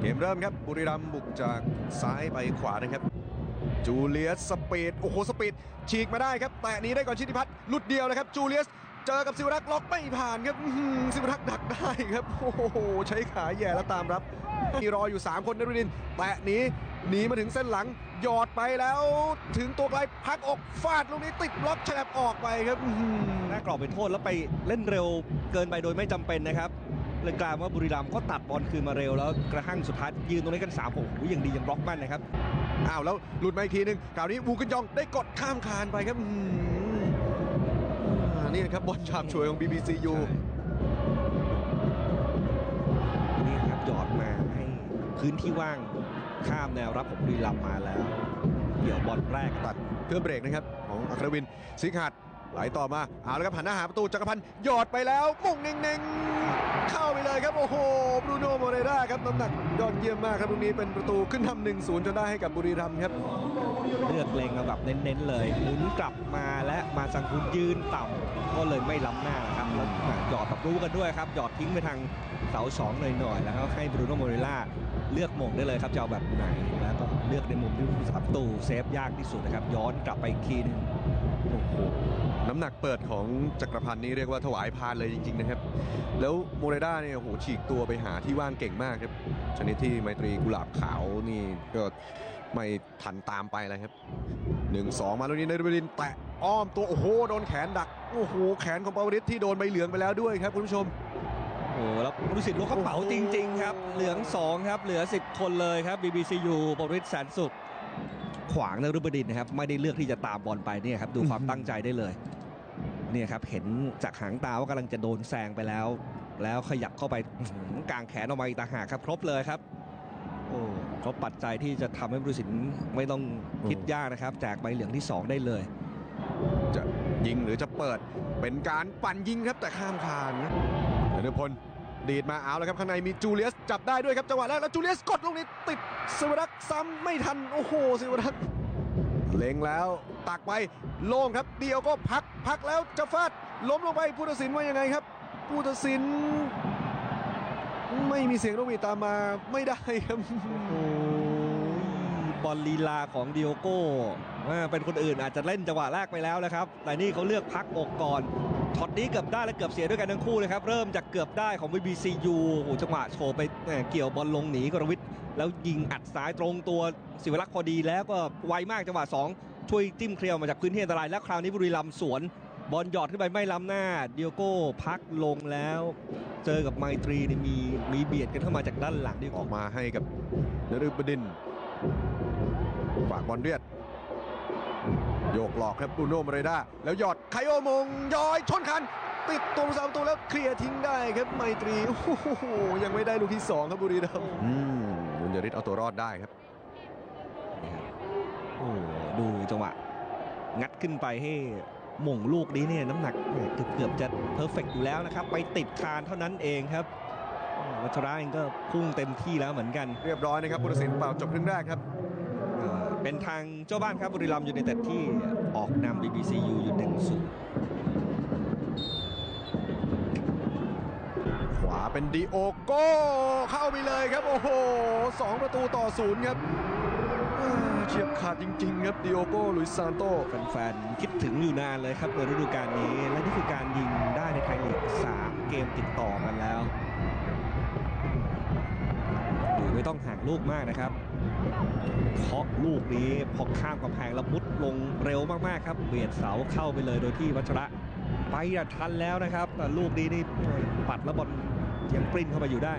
เกมเริ่มครับบุรีรัมย์บุกจากซ้ายไปขวานะครับ จูเลียสสปีดโอ้โหสปีดฉีกมาได้ครับ แต่นี้ได้ก่อนชิติพัฒน์ลุดเดียวนะครับ จูเลียสเจอกับสิวรักล็อกไม่ผ่านครับอื้อหือสิวรักดักได้ครับโอ้โหใช้ขาแย่แล้วตามรับมีรออยู่ 3 คนนรุดิน แตะนี้หนีมาถึงเส้นหลังหยอดไปแล้ว ถึงตัวไกลพักอกฟาดลูกนี้ติดบล็อกแฉลบออกไปครับหน้ากรอบเป็นโทษแล้วไปเล่นเร็วเกินไปโดยไม่จำเป็นนะครับ เลยกลายว่าบุรีรัมย์ก็ตัดบอลคืนมาเร็วแล้วกระทั่งสุดท้ายยืนตรงนี้กัน3ามโอ้โหยังดียังบล็อกแม่นนะครับอ้าวแล้วหลุดมาอีกทีหนึงคราวนี้วูกันยองได้กดข้ามคานไปครับนี่นะครับบอลฉาบฉวยของ BBCU นี่ครับหยอดมาให้พื้นที่ว่างข้ามแนวรับของบุรีรัมย์มาแล้ว เกี่ยวบอลแรกตัดเพื่อเบรกนะครับ ของอัครวินสิงหัด ไหลต่อมาเอาแล้วครับหันหน้าหาประตูจักรพันธ์หยอดไปแล้วมุ่งเน่งๆ เข้าไปเลยครับ โอ้โหบรูโน่โมเรราครับน้ำหนักยอดเยี่ยมมากครับตรงนี้เป็นประตูขึ้นทำหนึ่งศูนย์จนได้ให้กับบุรีรัมย์ครับเลือกเลงเอาแบบเน้นๆเลยหมุนกลับมาและมาสังคุนยืนต่ำก็เลยไม่ล้ำหน้านะครับแล้วหยอดแบบรู้กันด้วยครับหยอดทิ้งไปทางเสาสองหน่อยๆแล้วก็ให้บรูโน่โมเรล่าเลือกมงได้เลยครับจะเอาแบบไหนแล้วก็เลือกในมุมที่ผู้สาประตูเซฟยากที่สุดนะครับย้อนกลับไปอีกทีหนึงโอ้โห น้ำหนักเปิดของจักรพันธ์นี่เรียกว่าถวายพานเลยจริง ๆ นะครับ แล้วโมเรด้าเนี่ยโอ้โหฉีกตัวไปหาที่ว่างเก่งมากครับ ชนิดที่ไมตรีกุหลาบขาวนี่ก็ไม่ทันตามไปเลยครับหนึ่งสองมาแล้วนี้นรบดินทร์แตะอ้อมตัวโอ้โหโดนแขนดักโอ้โหแขนของปาวริศที่โดนใบเหลืองไปแล้วด้วยครับคุณผู้ชมโอ้โหแล้วผู้ตัดสินล้วงกระเป๋าจริง ๆ ครับ เหลือง2ครับเหลือ10คนเลยครับ BBCU บริษแสนสุขขวางนฤบดินนะครับ ไม่ได้เลือกที่จะตามบอลไปเนี่ยครับ ดูความตั้งใจได้เลย เนี่ยครับเห็นจากหางตาว่ากำลังจะโดนแซงไปแล้ว แล้วขยับเข้าไปอื้อหือกางแขนออกมาอีกต่างหากครับครบเลยครับโอ้ครบปัจจัยที่จะทำให้ผู้ตัดสินไม่ต้องคิดยากนะครับแจกใบเหลืองที่ 2 ได้เลย จะยิงหรือจะเปิดเป็นการปั่นยิงครับแต่ข้ามคานนะเดนพลดีดมาเอาแล้วครับข้างในมีจูเลียสจับได้ด้วยครับจังหวะแรกแล้วจูเลียสกดลูกนี้ติดสิวรักษ์ซ้ำไม่ทันโอ้โหสิวรักษ์ เล็งแล้วตักไปโล่งครับ เดียวก็พักพักแล้วจะฟาดล้มลงไปผู้ตัดสินว่ายังไงครับผู้ตัดสิน ไม่มีเสียงนกหวีดตามมาไม่ได้ครับโอ้บอลลีลาของดิโอโก้เป็นคนอื่นอาจจะเล่นจังหวะแรกไปแล้วนะครับ แต่นี่เขาเลือกพักอกก่อน ช็อตนี้เกือบได้และเกือบเสียด้วยกันทั้งคู่เลยครับ เริ่มจากเกือบได้ของ BBCU โอ้จังหวะโฉบไปเกี่ยวบอลลงหนีกรวิทย์แล้วยิงอัดซ้ายตรงตัวศิวรักษ์พอดีแล้วก็ไวมากจังหวะ 2 ช่วยจิ้มเคลียร์มาจากพื้นที่อันตราย แล้วคราวนี้บุรีรัมย์สวนบอลหยอดขึ้นไปไม่ล้ำหน้าเดิโอโก้พักลงแล้ว เจอกับไมตรีนี่มีมีเบียดกันเข้ามาจากด้านหลังดิออกมาให้กับนฤบดินฝากบอลเรียด โยกหลอกครับบรูโน่มาเรด้าแล้วหยอดไคโอมงย้อยชนคัน ติดตัวผู้สามประตูแล้วเคลียร์ทิ้งได้ครับไมตรีโอ้โหยังไม่ได้ลูกที่2ครับบุรีรัมย์อืมบุญยริศเอาตัวรอดได้ครับโอ้ดูจังหวะ งัดขึ้นไปให้หม่งลูกนี้เนี่ยน้ำหนักเกือบเกือบจะเพอร์เฟกอยู่แล้วนะครับ ไปติดคานเท่านั้นเองครับอืมวัชระเองก็พุ่งเต็มที่แล้วเหมือนกัน เรียบร้อยนะครับผู้ตัดสินเป่าจบครึ่งแรกครับ เป็นทางเจ้าบ้านครับบุรีรัมย์ยูไนเต็ดที่ออกนำ BBCU อยู่หนึ่งศูนย์ขวาเป็นดิโอโก้เข้าไปเลยครับ โอ้โหสองประตูต่อศูนย์ครับเฉียบขาดจริง ๆ ครับดิโอโก้ลุยซานโตแฟนๆ คิดถึงอยู่นานเลยครับในฤดูกาลนี้ และนี่คือการยิงได้ในไทยลีก3 เกมติดต่อกันแล้ว ดูไม่ต้องห่างลูกมากนะครับ เคาะลูกนี้พอข้ามกำแพงแล้วมุดลงเร็วมากๆครับเบียดเสาเข้าไปเลยโดยที่วัชระ ไปอะทันแล้วนะครับ แต่ลูกนี้นี่ปัดแล้วบอลยังปริ้นเข้าไปอยู่ได้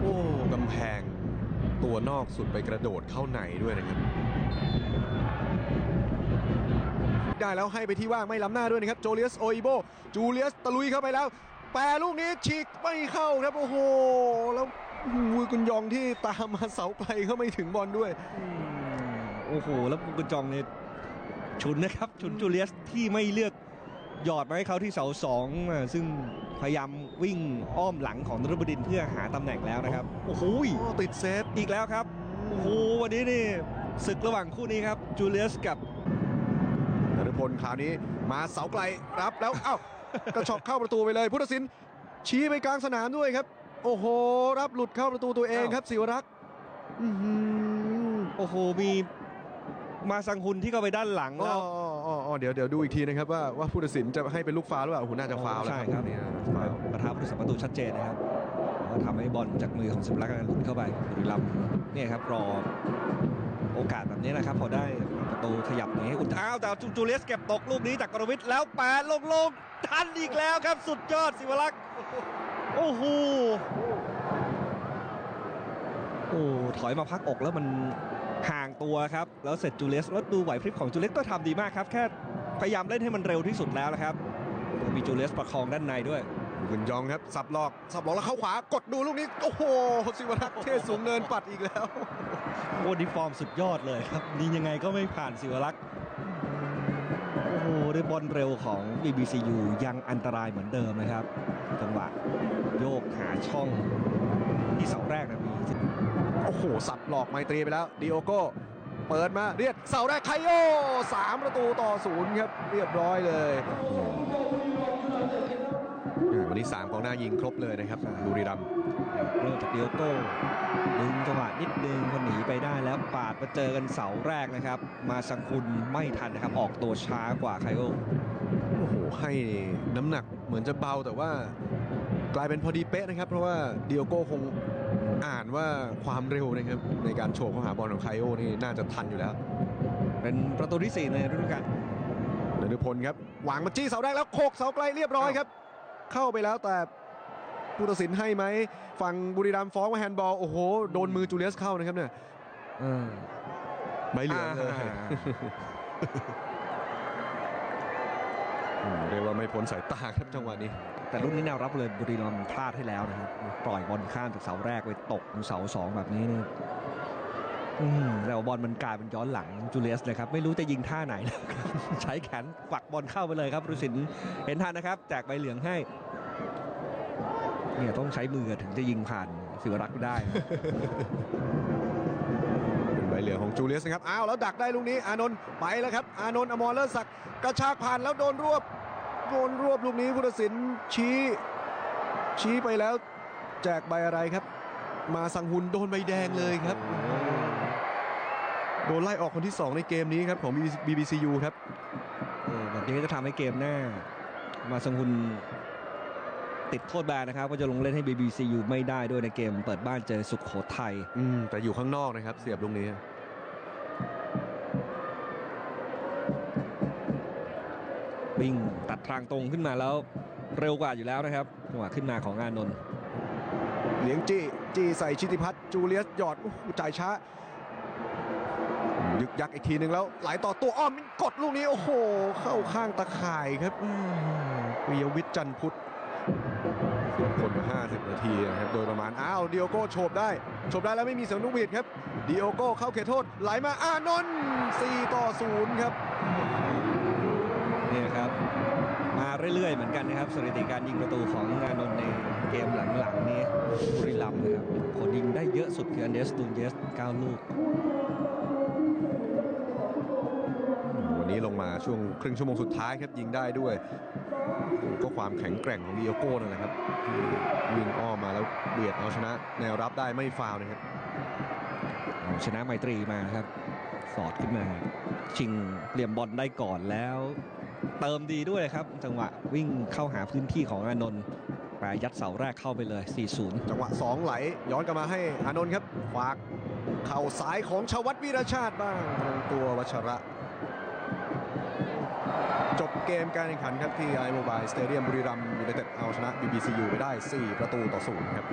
โอ้กำแพงตัวนอกสุดไปกระโดดเข้าในด้วยนะครับ ได้แล้วให้ไปที่ว่างไม่ล้ำหน้าด้วยนะครับ โจเลียสโออิโบจูเลียสตะลุยเข้าไปแล้ว แปรลูกนี้ฉีกไม่เข้าครับโอ้โหแล้ว วูกุนยองที่ตามมาเสาไกลเข้าไม่ถึงบอลด้วยอืมโอ้โห แล้วบุกจองเนี่ยฉุนนะครับฉุนจูเลียสที่ไม่เลือกหยอดมาให้เขาที่เสาสองอะซึ่งพยายามวิ่งอ้อมหลังของนรบดินทร์เพื่อหาตำแหน่งแล้วนะครับ โอ้โหโอ้ติดเซฟอีกแล้วครับ โอ้โห วันนี้นี่ศึกระหว่างคู่นี้ครับ จูเลียสกับนฤพลคราวนี้มาเสาไกลรับแล้ว เอ้ากระชอกเข้าประตูไปเลย พุทธศิลป์ชี้ไปกลางสนามด้วยครับ โอ้โห รับหลุดเข้าประตูตัวเองครับศิวรักษ์อื้อหือโอ้โห มีมาสังหุนที่เข้าไปด้านหลังอ๋แล้วออ๋ออ๋อเดี๋ยวเดี๋ยวดูอีกทีนะครับว่าว่าผู้ตัดสินจะให้เป็นลูกฟาวล์หรือเปล่าโอ้โหน่าจะฟาวล์แล้วใช่ครับเนี่ยฟาวล์ประทับผู้รักษาประตูชัดเจนนะครับแล้วทำให้บอลจากมือของสิบลักษณ์หลุดเข้าไปบุรีรัมย์เนี่ยครับรอโอกาสแบบนี้นะครับ พอได้ประตูขยับอย่างนี้อุดอ้าวแต่จูจูเลียสเก็บตกลูกนี้จากกรวิทย์แล้วแปดลงลงทันอีกแล้วครับสุดยอดสิวลักษณ์ โอ้โหโอ้ถอยมาพักอกแล้วมันห่างตัวครับ แล้วเสร็จจูเลียสแล้วดูไหวพริบของจูเลียสก็ทำดีมากครับ แค่พยายามเล่นให้มันเร็วที่สุดแล้วนะครับ มีจูเลียสประคองด้านในด้วยบุญยองครับ สับหลอก สับหลอกแล้วเข้าขวากดดูลูกนี้ โอ้โหศิวรักษ์เทสูงเนินปัดอีกแล้วโอ้ดีฟอร์มสุดยอดเลยครับนี่ยังไงก็ไม่ผ่านสิวรักษ์โอ้โหด้วยบอลเร็วของ BBCU ยังอันตรายเหมือนเดิมนะครับ จังหวะโยกหาช่องที่เสาแรกนะมีโอ้โห สับหลอกไมตรีไปแล้วดิโอโก้เปิดมาเรียกเสาแรกไคโอสามประตูต่อศูนย์ครับ เรียบร้อยเลยอ่าวันนี้3กองหน้ายิงครบเลยนะครับบุรีรัมย์เริ่มจากเดียโก้ดึงจังหวะนิดนึงคนหนีไปได้แล้วปาดมาเจอกันเสาแรกนะครับ มาสังคุณไม่ทันนะครับ ออกตัวช้ากว่าไคโอโอ้โหให้น้ำหนักเหมือนจะเบาแต่ว่ากลายเป็นพอดีเป๊ะนะครับ เพราะว่าดิโอโก้คงอ่านว่าความเร็วนะครับในการโฉบเข้าหาบอลของไคโอนี่น่าจะทันอยู่แล้ว เป็นประตูที่ 4 ในฤดูกาลนฤพลครับวางมาจี้เสาแรกแล้วโขกเสาไกลเรียบร้อยครับ เข้าไปแล้วแต่ผู้ตัดสินให้ไหมฝั่งบุรีรัมย์ฟ้องว่าแฮนด์บอลโอ้โหโดนมือจูเลียสเข้านะครับเนี่ยเออใบเหลืองเลยอ่าอืม เรียกว่าไม่พ้นสายตาครับจังหวะนี้ แต่ลูกนี้แนวรับเลยบุรีรัมย์พลาดให้แล้วนะครับ ปล่อยบอลข้ามจากเสาแรกไปตกเสาสองแบบนี้นี่อืมแล้วบอลมันกลายเป็นย้อนหลังจูเลียสเลยครับ ไม่รู้จะยิงท่าไหนนะครับใช้แขนฝักบอลเข้าไปเลยครับรุสินเห็นทันนะครับแจกใบเหลืองให้เนี่ยต้องใช้มือถึงจะยิงผ่านสิวรักษ์ได้นะเป็นใบเหลืองของจูเลียสนะครับ อ้าวแล้วดักได้ลูกนี้ อานนท์ไปแล้วครับ อานนท์อมรเลิศศักดิ์กระชากผ่านแล้วโดนรวบ โดนรวบลูกนี้ผู้ตัดสินชี้ ชี้ไปแล้ว แจกใบอะไรครับ มาสังหุนโดนใบแดงเลยครับ โดนไล่ออกคนที่ 2 ในเกมนี้ครับของ BBCU ครับเออแบบนี้ก็จะทำให้เกมหน้า มาสังหุนติดโทษแบนนะครับ ก็จะลงเล่นให้ BBCU ไม่ได้ด้วยในเกม เปิดบ้านเจอสุขโขทัยอืมแต่อยู่ข้างนอกนะครับ เสียบลูกนี้ วิ่งตัดทางตรงขึ้นมาแล้วเร็วกว่าอยู่แล้วนะครับจังหวะขึ้นมาของอานนท์เลี้ยงจี้จี้ใส่ชิติพัฒน์จูเลียสหยอดโอ้โหจ่ายช้า ยึกยักอีกทีหนึ่งแล้ว ไหลต่อตัวอ้อมกดลูกนี้ โอ้โห เข้าข้างตะข่ายครับอืมวิยวิทย์จันทร์พุทธคนมา50 นาทีนะครับ โดยประมาณ อ้าวดิโอโก้โฉบได้โฉบได้แล้วไม่มีเสียงนกหวีดครับดิโอโก้เข้าเขตโทษ ไหลมาอานนท์4ต่อ 0 ครับเนี่ยครับมา เรื่อยๆ เหมือนกันนะครับสถิติการยิงประตูของอานนท์ในเกมหลังๆนี้บุรีรัมย์นะครับคนยิงได้เยอะสุดคืออันเดสตูนเยส 9 ลูก วันนี้ลงมาช่วงครึ่งชั่วโมงสุดท้ายครับยิงได้ด้วย ก็ความแข็งแกร่งของดิโอโก้นั่นแหละครับที่วิ่งอ้อมมาแล้วเบียดเอาชนะ แนวรับได้ไม่ฟาวล์นะครับเอาชนะไมตรีมาครับ สอดขึ้นมา ชิงเหลี่ยมบอลได้ก่อนแล้ว เติมดีด้วยครับ จังหวะวิ่งเข้าหาพื้นที่ของอานนท์แปรยัดเสาแรกเข้าไปเลย 4-0 จังหวะ 2 ไหล ย้อนกลับมาให้อานนท์ครับฝากเข่าซ้ายของชวัตวีรชาติบ้างตรงตัววัชระ จบเกมการแข่งขันครับที่ไอโมบายสเตเดียมบุรีรัมย์ยูไนเต็ดเอาชนะ BBCU ไปได้ 4 ประตูต่อ0ครับ